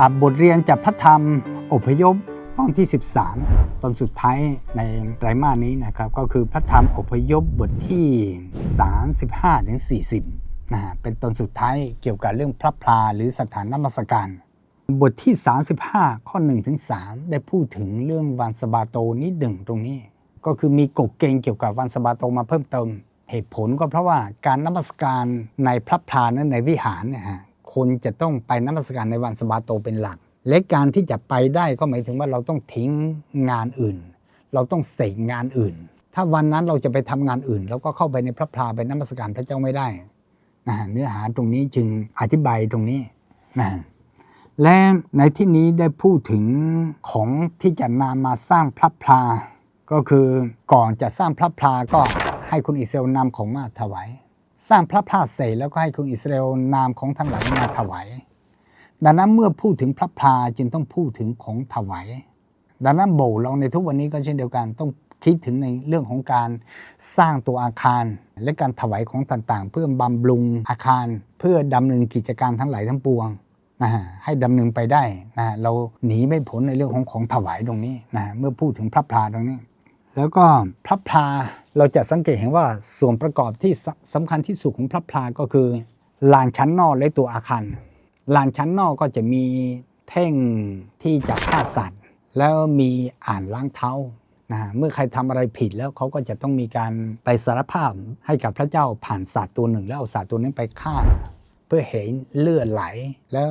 อาบทเรียนจากพระธรรมอพยพตอนที่ 13 ตอนสุดท้ายในไตรมาสนี้นะครับ ก็คือพระธรรมอพยพบทที่ 35ถึง40นะฮะเป็นตอนสุดท้ายเกี่ยวกับเรื่องพระพลาหรือสถานนมัสการ บทที่ 35 ข้อ1ถึง3ได้พูดถึงเรื่องวันสบาโตนิดหนึ่งตรงนี้ ก็คือมีกฎเกณฑ์เกี่ยวกับวันสบาโตมาเพิ่มเติม เหตุผลก็เพราะว่าการนมัสการในพระพลานั้นในวิหารเนี่ยฮะ คนจะต้องไปนมัสการในวันสบาโตเป็นหลัก และการที่จะไปได้ก็หมายถึงว่าเราต้องทิ้งงานอื่น เราต้องเสกงานอื่น ถ้าวันนั้นเราจะไปทำงานอื่นเราก็เข้าไปในพระพลาไปนมัสการพระเจ้าไม่ได้นะเนื้อหาตรงนี้จึงอธิบายตรงนี้นะและในที่นี้ได้พูดถึงของที่จะนำมาสร้างพระพลา ก็คือก่อนจะสร้างพระพลาก็ให้คนอิเอลนำของมาถวาย สร้างพระพลาเสร็จแล้วก็ให้คนอิสราเอลนำของทั้งหลายมาถวายดังนั้นเมื่อพูดถึงพระพลาจึงต้องพูดถึงของถวายดังนั้นโบสถ์เราในทุกวันนี้ก็เช่นเดียวกันต้องคิดถึงในเรื่องของการสร้างตัวอาคาร และการถวายของต่างๆ เพื่อบำรุงอาคาร เพื่อดำเนินกิจการทั้งหลายทั้งปวงนะฮะให้ดำเนินไปได้นะฮะเราหนีไม่พ้นในเรื่องของของถวายตรงนี้นะฮะเมื่อพูดถึงพระพลาตรงนี้ แล้วก็พระพลาเราจะสังเกตเห็นว่าส่วนประกอบที่สสำคัญที่สุดของพระพลาก็คือลานชั้นนอกและตัวอาคารลานชั้นนอกก็จะมีแท่งที่จะฆ่าสัตว์ แล้วมีอ่านล้างเท้านะเมื่อใครทำอะไรผิดแล้วเขาก็จะต้องมีการไปสารภาพให้กับพระเจ้าผ่านสัตว์ตัวหนึ่ง แล้วเอาสัตว์ตัวนั้นไปฆ่า เพื่อเห็นเลือดไหล แล้ว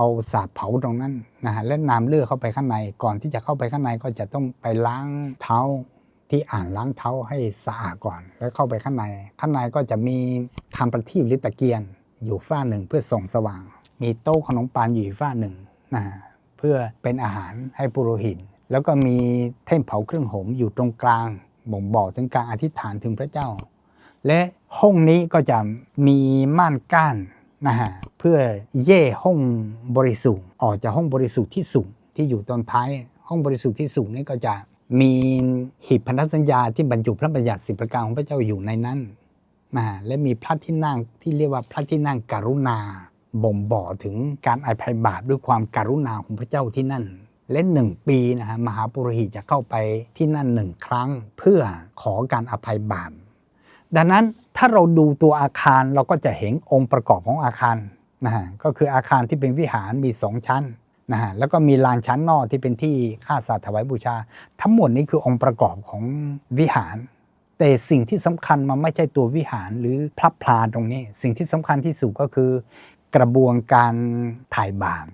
เอาสาบเผาตรงนั้นนะฮะและน้ำเลือดเข้าไปข้างในก่อนที่จะเข้าไปข้างในก็จะต้องไปล้างเท้าที่อ่างล้างเท้าให้สะอาดก่อน แล้วเข้าไปข้างใน ข้างในก็จะมีคำประทีปหรือตะเกียงอยู่ฝ้าหนึ่งเพื่อส่องสว่าง มีโต๊ะขนมปังอยู่ฝ้าหนึ่งนะเพื่อเป็นอาหารให้ปุโรหิต แล้วก็มีเท่นเผาเครื่องหอมอยู่ตรงกลาง บ่งบอกถึงการอธิษฐานถึงพระเจ้า และห้องนี้ก็จะมีม่านก้านนะฮะ เพื่อแย่ห้องบริสุทธิ์ออกจากห้องบริสุทธิ์ที่สูงที่อยู่ตอนท้ายห้องบริสุทธิ์ที่สูงนี่ก็จะมีหีบพันธสัญญาที่บรรจุพระบัญญัติสิบประการของพระเจ้าอยู่ในนั้นนะฮะและมีพระที่นั่งที่เรียกว่าพระที่นั่งกรุณา บ่งบอถึงการอภัยบาปด้วยความการุณาของพระเจ้าที่นั่น และหนึ่งปีนะฮะมหาปุโรหิตจะเข้าไปที่นั่นหนึ่งครั้ง เพื่อขอการอภัยบาปดังนั้นถ้าเราดูตัวอาคารเราก็จะเห็นองค์ประกอบของอาคาร นะฮะก็คืออาคารที่เป็นวิหารมีสองชั้นนะฮะแล้วก็มีลานชั้นนอกที่เป็นที่ฆ่าสัตว์ถวายบูชา ทั้งหมดนี้คือองค์ประกอบของวิหาร แต่สิ่งที่สำคัญมันไม่ใช่ตัววิหารหรือพระพลาตรงนี้ สิ่งที่สำคัญที่สุดก็คือกระบวนการถ่ายบาป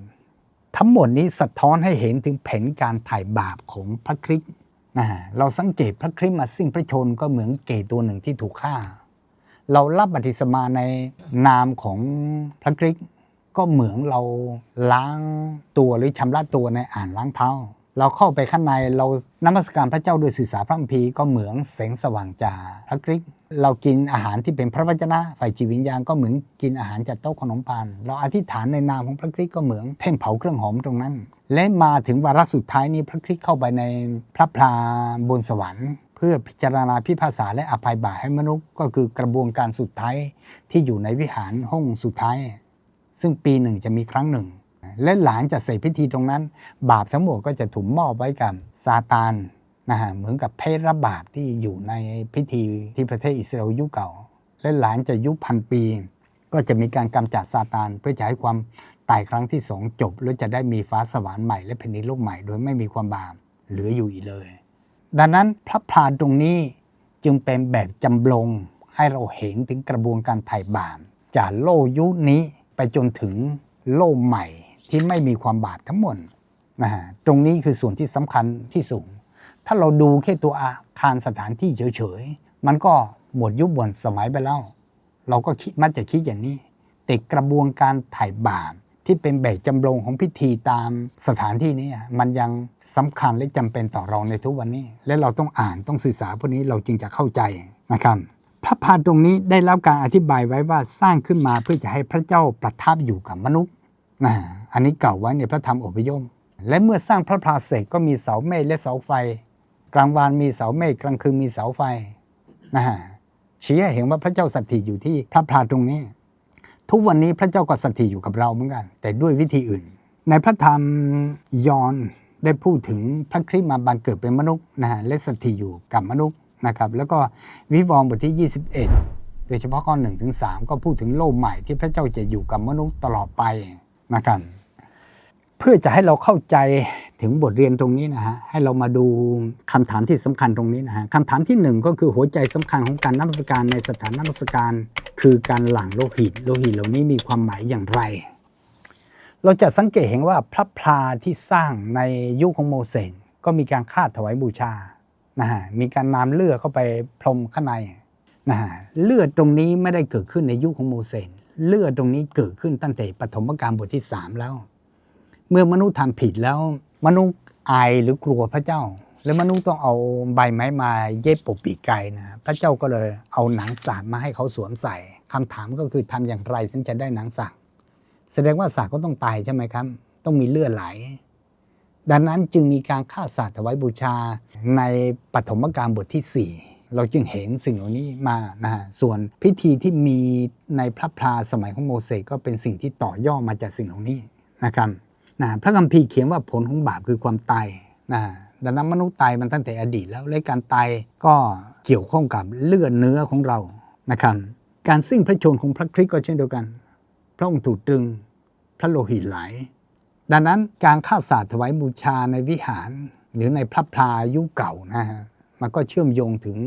ทั้งหมดนี้สะท้อนให้เห็นถึงแผนการถ่ายบาปของพระคริสต์นะฮะเราสังเกตพระคริสต์มาสิ้นพระชนก็เหมือนเกศตัวหนึ่งที่ถูกฆ่า เรารับบัติสมาในนามของพระคริสต์ก็เหมือนเราล้างตัวหรือชำระตัวในอ่านล้างเท้า เราเข้าไปข้างในเรานมัสการพระเจ้าโดยสื่อสารพระคัมภีร์ก็เหมือนแสงสว่างจากพระคริสต์เรากินอาหารที่เป็นพระวจนะฝ่ายจิตวิญญาณก็เหมือนกินอาหารจากโต๊ะขนมปังเราอธิษฐานในนามของพระคริสต์ก็เหมือนเท่นเผาเครื่องหอมตรงนั้น และมาถึงวาระสุดท้ายนี้พระคริสต์เข้าไปในพระพลาบนสวรรค์ เพื่อพิจารณาพิพากษาและอภัยบาปให้มนุษย์ก็คือกระบวนการสุดท้ายที่อยู่ในวิหารห้องสุดท้าย ซึ่งปีหนึ่งจะมีครั้งหนึ่ง และหลานจะเสร็จพิธีตรงนั้น บาปทั้งหมดก็จะถูกมอบไว้กับซาตานนะฮะเหมือนกับเพศรับบาปที่อยู่ในพิธีที่ประเทศอิสราเอลยุคเก่า และหลานจะยุคพันปีก็จะมีการกำจัดซาตานเพื่อจะให้ความตายครั้งที่สองจบ แล้วจะได้มีฟ้าสวรรค์ใหม่และแผ่นดินโลกใหม่ โดยไม่มีความบาปเหลืออยู่อีกเลย ดังนั้นพระพลาตรงนี้จึงเป็นแบบจำลองให้เราเห็นถึงกระบวนการไถ่บาปจากโลกยุคนี้ไปจนถึงโลกใหม่ที่ไม่มีความบาปทั้งหมดนะฮะตรงนี้คือส่วนที่สำคัญที่สุดถ้าเราดูแค่ตัวอาคารสถานที่เฉยๆ มันก็หมดยุคหมดสมัยไปแล้ว เราก็คิดมักจะคิดอย่างนี้แต่กระบวนการไถ่บาป ที่เป็นแบบจำลองของพิธีตามสถานที่นี้มันยังสำคัญและจำเป็นต่อเราในทุกวันนี้ และเราต้องอ่านต้องศึกษาพวกนี้เราจึงจะเข้าใจนะครับพระพาตรงนี้ได้รับการอธิบายไว้ว่าสร้างขึ้นมาเพื่อจะให้พระเจ้าประทับอยู่กับมนุษย์นะอันนี้กล่าวไว้ในพระธรรมอพยพและเมื่อสร้างพระพาเสร็จก็มีเสาเมฆและเสาไฟ กลางวันมีเสาเมฆกลางคืนมีเสาไฟนะฮะชี้ให้เห็นว่าพระเจ้าสถิตอยู่ที่พระพาตรงนี้ ทุกวันนี้พระเจ้าก็สถิตอยู่กับเราเหมือนกัน แต่ด้วยวิธีอื่น ในพระธรรมยอห์นได้พูดถึงพระคริสต์มาบังเกิดเป็นมนุษย์นะฮะและสถิตอยู่กับมนุษย์นะครับ แล้วก็วิวรณ์บทที่ 21 โดยเฉพาะข้อ1ถึง3ก็พูดถึงโลกใหม่ที่พระเจ้าจะอยู่กับมนุษย์ตลอดไปนะครับเพื่อจะให้เราเข้าใจ ถึงบทเรียนตรงนี้นะฮะให้เรามาดูคำถามที่สำคัญตรงนี้นะฮะคำถามที่หนึ่งก็คือหัวใจสำคัญของการนมัสการในสถานนมัสการคือการหลั่งโลหิต โลหิตเหล่านี้มีความหมายอย่างไร เราจะสังเกตเห็นว่าพระพลาที่สร้างในยุคของโมเสสก็มีการฆ่าถวายบูชานะฮะมีการนำเลือดเข้าไปพรมข้างในนะฮะเลือดตรงนี้ไม่ได้เกิดขึ้นในยุคของโมเสสเลือดตรงนี้เกิดขึ้นตั้งแต่ปฐมกาลบทที่ 3 แล้ว เมื่อมนุษย์ทำผิดแล้ว มนุษย์อายหรือกลัวพระเจ้า แล้วมนุษย์ต้องเอาใบไม้มาเย็บปกปีกไก่นะ พระเจ้าก็เลยเอาหนังสากมาให้เขาสวมใส่คำถามก็คือทำอย่างไรถึงจะได้หนังสากแสดงว่าสากก็ต้องตายใช่ไหมครับ ต้องมีเลือดไหล ดังนั้นจึงมีการฆ่าสัตว์ถวายบูชาในปฐมกาลบทที่ 4 เราจึงเห็นสิ่งเหล่านี้มานะฮะส่วนพิธีที่มีในพระพลาสมัยของโมเสสก็เป็นสิ่งที่ต่อย่อมาจากสิ่งเหล่านี้นะครับ นะพระคัมภีร์เขียนว่าผลของบาปคือความตายนะดังนั้นมนุษย์ตายมันตั้งแต่อดีตแล้วและการตายก็เกี่ยวข้องกับเลือดเนื้อของเรานะครับการสิ้นพระชนของพระคริสต์ก็เช่นเดียวกัน พระองค์ถูกตรึงพระโลหิตไหล ดังนั้นการฆ่าสัตว์ถวายบูชาในวิหาร หรือในพระพลายุคเก่านะฮะมันก็เชื่อมโยงถึง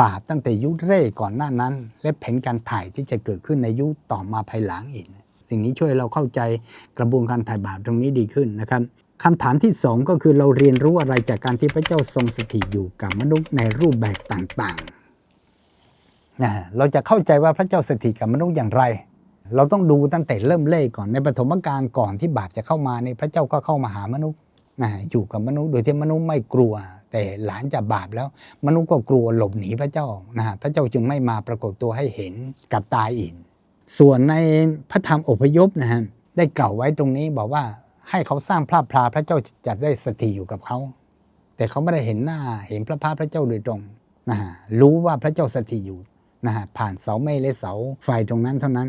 บาปตั้งแต่ยุคเร่ก่อนหน้านั้น และแผนการถ่ายที่จะเกิดขึ้นในยุคต่อมาภายหลังอีก สิ่งนี้ช่วยเราเข้าใจกระบวนการถ่ายบาปตรงนี้ดีขึ้นนะครับคำถามที่สองก็คือเราเรียนรู้อะไรจากการที่พระเจ้าทรงสถิตอยู่กับมนุษย์ในรูปแบบต่างๆนะเราจะเข้าใจว่าพระเจ้าสถิตกับมนุษย์อย่างไร เราต้องดูตั้งแต่เริ่มเล่ก่อนในปฐมกาลก่อนที่บาปจะเข้ามาในพระเจ้าก็เข้ามาหามนุษย์นะอยู่กับมนุษย์โดยที่มนุษย์ไม่กลัว แต่หลังจากบาปแล้ว มนุษย์ก็กลัวหลบหนีพระเจ้านะฮะพระเจ้าจึงไม่มาปรากฏตัวให้เห็นกับตาอีก ส่วนในพระธรรมอพยพนะฮะได้กล่าวไว้ตรงนี้บอกว่าให้เขาสร้างพระพลาพระเจ้าจะได้สถิตอยู่กับเขา แต่เขาไม่ได้เห็นหน้าเห็นพระพักตร์พระเจ้าโดยตรงนะฮะรู้ว่าพระเจ้าสถิตอยู่นะฮะผ่านเสาเมฆและเสาไฟตรงนั้นเท่านั้น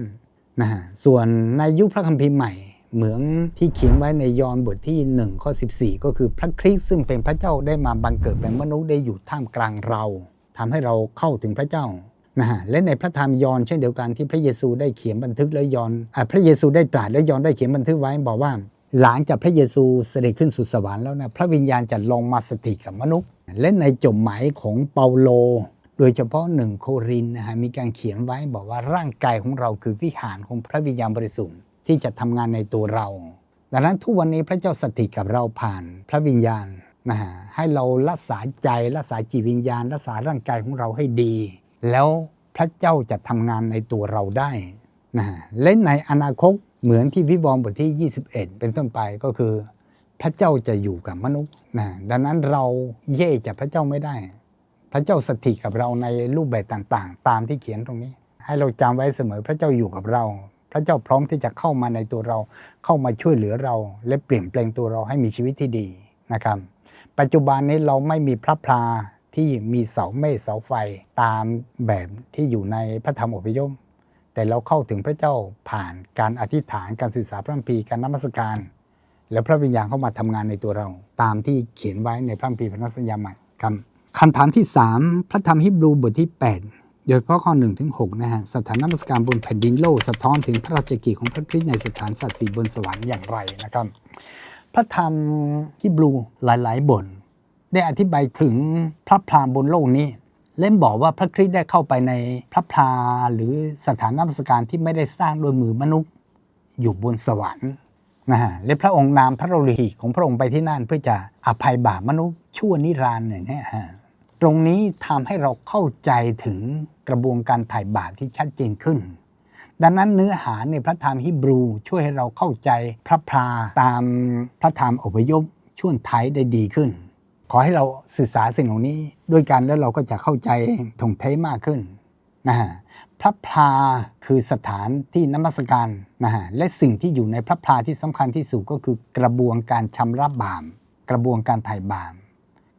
นะฮะส่วนในยุคพระคัมภีร์ใหม่เหมือนที่เขียนไว้ในยอห์นบทที่1ข้อ14 ก็คือพระคริสต์ซึ่งเป็นพระเจ้าได้มาบังเกิดเป็นมนุษย์ได้อยู่ท่ามกลางเราทำให้เราเข้าถึงพระเจ้า นะฮะและในพระธรรมยอห์นเช่นเดียวกันที่พระเยซูได้เขียนบันทึกและยอห์นอ่าพระเยซูได้ตรัสและยอห์นได้เขียนบันทึกไว้บอกว่า หลังจากพระเยซูเสด็จขึ้นสู่สวรรค์แล้วนะพระวิญญาณจะลงมาสถิตกับมนุษย์ และในจดหมายของเปาโล โดยเฉพาะหนึ่งโครินนะฮะมีการเขียนไว้บอกว่าร่างกายของเราคือวิหารของพระวิญญาณบริสุทธิ์ที่จะทำงานในตัวเราดังนั้นทุกวันนี้พระเจ้าสถิตกับเราผ่านพระวิญญาณนะฮะให้เรารักษาใจรักษาจิตวิญญาณรักษาร่างกายของเราให้ดี แล้วพระเจ้าจะทำงานในตัวเราได้นะและในอนาคตเหมือนที่วิวรณ์บทที่ 21 เป็นต้นไปก็คือ พระเจ้าจะอยู่กับมนุษย์นะดังนั้นเราเย่จากพระเจ้าไม่ได้ พระเจ้าสถิตกับเราในรูปแบบต่างๆ ตามที่เขียนตรงนี้ ให้เราจำไว้เสมอพระเจ้าอยู่กับเรา พระเจ้าพร้อมที่จะเข้ามาในตัวเรา เข้ามาช่วยเหลือเรา และเปลี่ยนแปลงตัวเราให้มีชีวิตที่ดีนะครับ ปัจจุบันนี้เราไม่มีพระพลา ที่มีเสาเมฆเสาไฟตามแบบที่อยู่ในพระธรรมอพยพแต่เราเข้าถึงพระเจ้าผ่านการอธิษฐานการสื่อสาพระคัมภีร์การนมัสการ แล้วพระวิญญาณเข้ามาทำงานในตัวเรา ตามที่เขียนไว้ในพระคัมภีร์พันธสัญญาใหม่ครับคำถามที่ 3 พระธรรมฮิบรูบทที่ 8 โดยเฉพาะข้อ1ถึง6นะฮะสถานนมัสการบนแผ่นดินโลกสะท้อนถึงพระราชกิจของพระคริสต์ในสถานสัตว์สีบนสวรรค์อย่างไรนะครับ พระธรรมฮิบรูหลายๆบท ได้อธิบายถึงพระพรามบนโลกนี้ เล่มบอกว่าพระคริสต์ได้เข้าไปในพระพลาหรือสถานนมัสการที่ไม่ได้สร้างโดยมือมนุษย์อยู่บนสวรรค์นะฮะและพระองค์นามพระโลหิตของพระองค์ไปที่นั่นเพื่อจะอภัยบาปมนุษย์ชั่วนิรันดร์เนี่ยฮะตรงนี้ทำให้เราเข้าใจถึงกระบวนการถ่ายบาปที่ชัดเจนขึ้น ดังนั้นเนื้อหาในพระธรรมฮิบรูช่วยให้เราเข้าใจพระพลาตามพระธรรมอพยพช่วงท้ายได้ดีขึ้น ขอให้เราศึกษาสิ่งเหล่านี้ด้วยกันแล้วเราก็จะเข้าใจถงแท้มากขึ้นนะฮะพระพลาคือสถานที่นมัสการนะฮะและสิ่งที่อยู่ในพระพลาที่สำคัญที่สุดก็คือกระบวนการชำระบาปกระบวนการไถ่บาป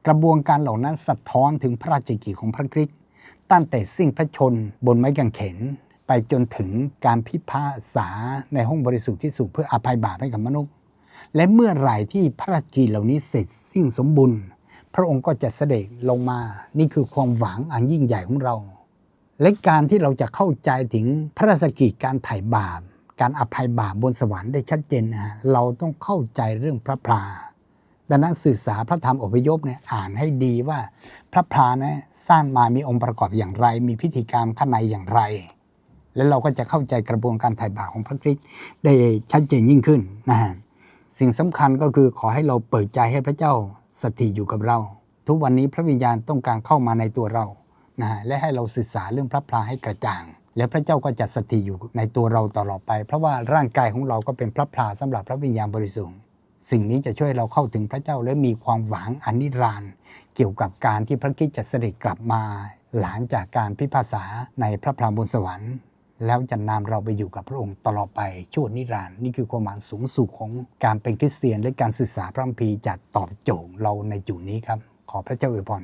กระบวนการเหล่านั้นสะท้อนถึงพระราชกิจของพระคริสต์ตั้งแต่สิ้นพระชนบนไม้กางเขนไปจนถึงการพิพากษาในห้องบริสุทธิ์ที่สุดเพื่ออภัยบาปให้กับมนุษย์ และเมื่อไหร่ที่ภารกิจเหล่านี้เสร็จสิ้นสมบูรณ์ ระองค์ก็จะเสด็จลงมา นี่คือความหวังอันยิ่งใหญ่ของเรา และการที่เราจะเข้าใจถึงพระราชกิจการไถ่บาป การอภัยบาปบนสวรรค์ได้ชัดเจนนะฮะเราต้องเข้าใจเรื่องพระพลาดังนั้นศึกษาพระธรรมอพยพเนี่ยอ่านให้ดีว่าพระพลานะสร้างมามีองค์ประกอบอย่างไร มีพิธีกรรมข้างในอย่างไร แล้วเราก็จะเข้าใจกระบวนการไถ่บาปของพระคริสต์ได้ชัดเจนยิ่งขึ้นนะฮะสิ่งสำคัญก็คือขอให้เราเปิดใจให้พระเจ้า สถิตอยู่กับเรา ทุกวันนี้พระวิญญาณต้องการเข้ามาในตัวเรานะและให้เราศึกษาเรื่องพระพลาให้กระจ่าง แล้วพระเจ้าก็จะสถิตอยู่ในตัวเราตลอดไป เพราะว่าร่างกายของเราก็เป็นพระพลาสำหรับพระวิญญาณบริสุทธิ์สิ่งนี้จะช่วยเราเข้าถึงพระเจ้าและมีความหวังอันนิรันดร์เกี่ยวกับการที่พระคริสต์จะเสด็จกลับมา หลังจากการพิพากษาในพระพรามบนสวรรค์ แล้วจะนำเราไปอยู่กับพระองค์ตลอดไปชั่วนิรันดร์นี่คือความหมายสูงสุดของการเป็นคริสเตียน และการศึกษาพระคัมภีร์จะตอบโจทย์เราในจุดนี้ครับ ขอพระเจ้าอวยพร